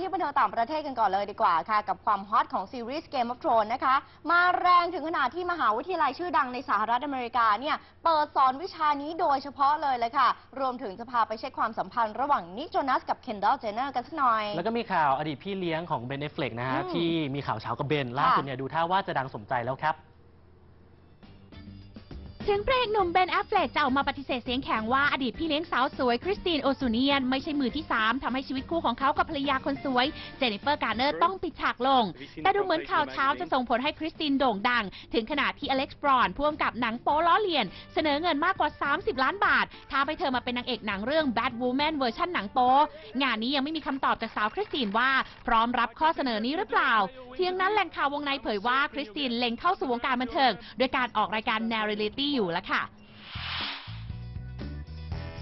ที่บันเทิงต่างประเทศกันก่อนเลยดีกว่าค่ะ กับความฮอตของซีรีส์ Game of Thrones นะคะ มาแรงถึงขนาดที่มหาวิทยาลัยชื่อดังในสหรัฐอเมริกาเนี่ย เปิดสอนวิชานี้โดยเฉพาะเลยเลยค่ะ รวมถึงจะพาไปเช็คความสัมพันธ์ระหว่างนิกโจนัสกับเคนด l ลเจเนอร์กันสักหน่อย แล้วก็มีข่าวอดีตพี่เลี้ยงของเบนเอฟเฟลกนะฮะอืมที่มีข่าวเช้ากับเบนล่าสุดเนี่ยดูท่าว่าจะดังสมใจแล้วครับ ถึงพระเอกหนุ่มเบนแอฟเฟลกจะออกมาปฏิเสธเสียงแข็งว่าอดีตพี่เลี้ยงสาวสวยคริสตินโอซูเนียน ไม่ใช่มือที่ 3ทำให้ชีวิตคู่ของเขากับภรรยาคนสวย เจนนิเฟอร์การ์เนอร์ต้องปิดฉากลง แต่ดูเหมือนข่าวเช้าจะส่งผลให้คริสตินโด่งดัง ถึงขนาดที่อเล็กซ์บรอนพ่วงกับหนังโป๊ล้อเลียน เสนอเงินมากกว่า 30 ล้านบาทท้าไปเธอมาเป็นนางเอกหนังเรื่อง Bad Woman เวอร์ชันหนังโป๊งานนี้ยังไม่มีคำตอบจากสาวคริสตินว่าพร้อมรับข้อเสนอนี้หรือเปล่าเพียงนั้นแหล่งข่าววงในเผยว่าคริสตินเล็งเข้าสู่วงการบันเทิงโดยการออกรายการแนวเรียลิตี้อยู่แล้วค่ะ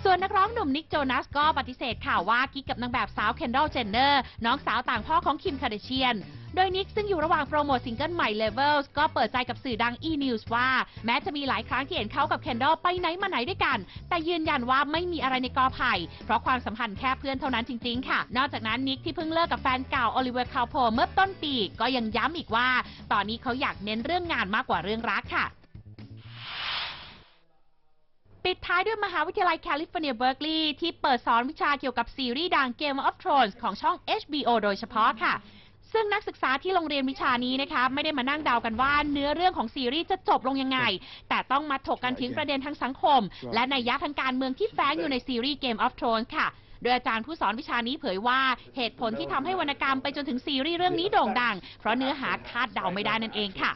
ส่วนนักร้องหนุ่มนิกโจนัสก็ปฏิเสธข่าวว่ากิ๊กกับนางแบบสาวเคนด l ลเจนเนอร์น้องสาวต่างพ่อของคิมคาเดเชียน โดยนิกซึ่งอยู่ระหว่างโปรโมทซิงเกิลใหม่ Levels ก็เปิดใจกับสื่อดัง e-news ว่าแม้จะมีหลายครั้งที่เห็นเขากับเคนด l ลไปไหนมาไหนด้วยกัน แต่ยืนยันว่าไม่มีอะไรในกอไผ่ เพราะความสัมพันธ์แค่เพื่อนเท่านั้นจริงๆ ค่ะ นอกจากนั้นนิกที่เพิ่งเลิกกับแฟนเก่าโอลิเวอร์คาโพเมื่อต้นปี ก็ยังย้ำอีกว่า ตอนนี้เขาอยากเน้นเรื่องงานมากกว่าเรื่องรักค่ะ ปิดท้ายด้วยมหาวิทยาลัยแคลิฟอร์เนียเบิร์กลีย์ที่เปิดสอนวิชาเกี่ยวกับซีรีส์ดัง Game of Thrones ของช่อง HBO โดยเฉพาะค่ะ ซึ่งนักศึกษาที่โรงเรียนวิชานี้นะคะ ไม่ได้มานั่งเดากันว่าเนื้อเรื่องของซีรีส์จะจบลงยังไง แต่ต้องมาถกกันถึงประเด็นทางสังคม และในยยะทางการเมืองที่แฝงอยู่ในซีรีส์ Game of Thrones ค่ะโดยอาจารย์ผู้สอนวิชานี้เผยว่าเหตุผลที่ทำให้วรรณกรรมไปจนถึงซีรีส์เรื่องนี้โด่งดัง เพราะเนื้อหาคาดเดาไม่ได้นั่นเองค่ะ